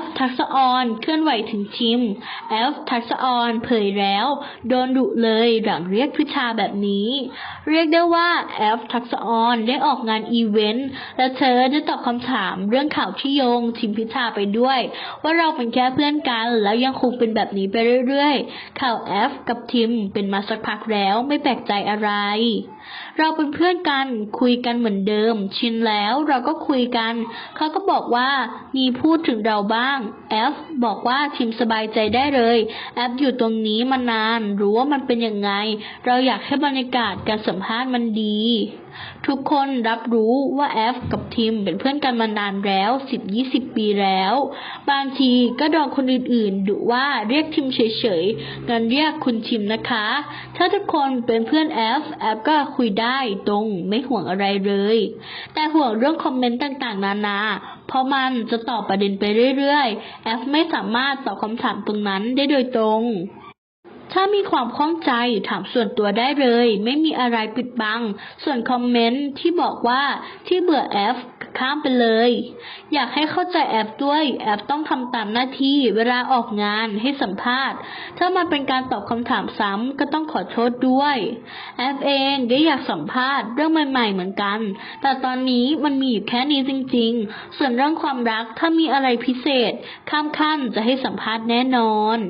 F ทักษออนเคลื่อนไหวถึงทิม F ทักษออนเผยแล้ว โดนดุเลยหลังเรียกพิชาแบบนี้ เรียกได้ว่า F ทักษออนได้ออกงานอีเวนต์และเธอได้ตอบคำถามเรื่องข่าวที่โยงทิมพิชาไปด้วย ว่าเราเป็นแค่เพื่อนกันแล้วยังคงเป็นแบบนี้ไปเรื่อยๆ ข่าว F กับทิมเป็นมาสักพักแล้วไม่แปลกใจอะไร เราเป็นเพื่อนกันคุยกันเหมือนเดิม ชินแล้วเราก็คุยกัน เขาก็บอกว่ามีพูดถึงเราบ้าง F บอกว่าทิมสบายใจได้เลย F อยู่ตรงนี้มานาน รู้ว่ามันเป็นยังไง เราอยากให้บรรยากาศการสัมภาษณ์มันดี ทุกคนรับรู้ว่า F กับทิมเป็นเพื่อนกันมานานแล้ว10-20ปีแล้ว บางทีก็โดนคนอื่นๆดุว่าเรียกทิมเฉยๆงั้นเรียกคุณทิมนะคะ ถ้าทุกคนเป็นเพื่อน F F ก็คุยได้ตรงไม่ห่วงอะไรเลย แต่ห่วงเรื่องคอมเมนต์ต่างๆ นานาเพราะมันจะตอบประเด็นไปเรื่อยๆ F ไม่สามารถตอบคำถามตรงนั้นได้โดยตรง ถ้ามีความข้องใจถามส่วนตัวได้เลย ไม่มีอะไรปิดบัง ส่วนคอมเมนต์ที่บอกว่าที่เบื่อแอฟข้ามไปเลย อยากให้เข้าใจแอฟด้วย แอฟต้องทำตามหน้าที่เวลาออกงานให้สัมภาษณ์ ถ้ามันเป็นการตอบคำถามซ้ำก็ต้องขอโทษด้วย แอฟเองก็อยากสัมภาษณ์เรื่องใหม่ๆเหมือนกัน แต่ตอนนี้มันมีอยู่แค่นี้จริงๆ ส่วนเรื่องความรักถ้ามีอะไรพิเศษ ข้ามขั้นจะให้สัมภาษณ์แน่นอน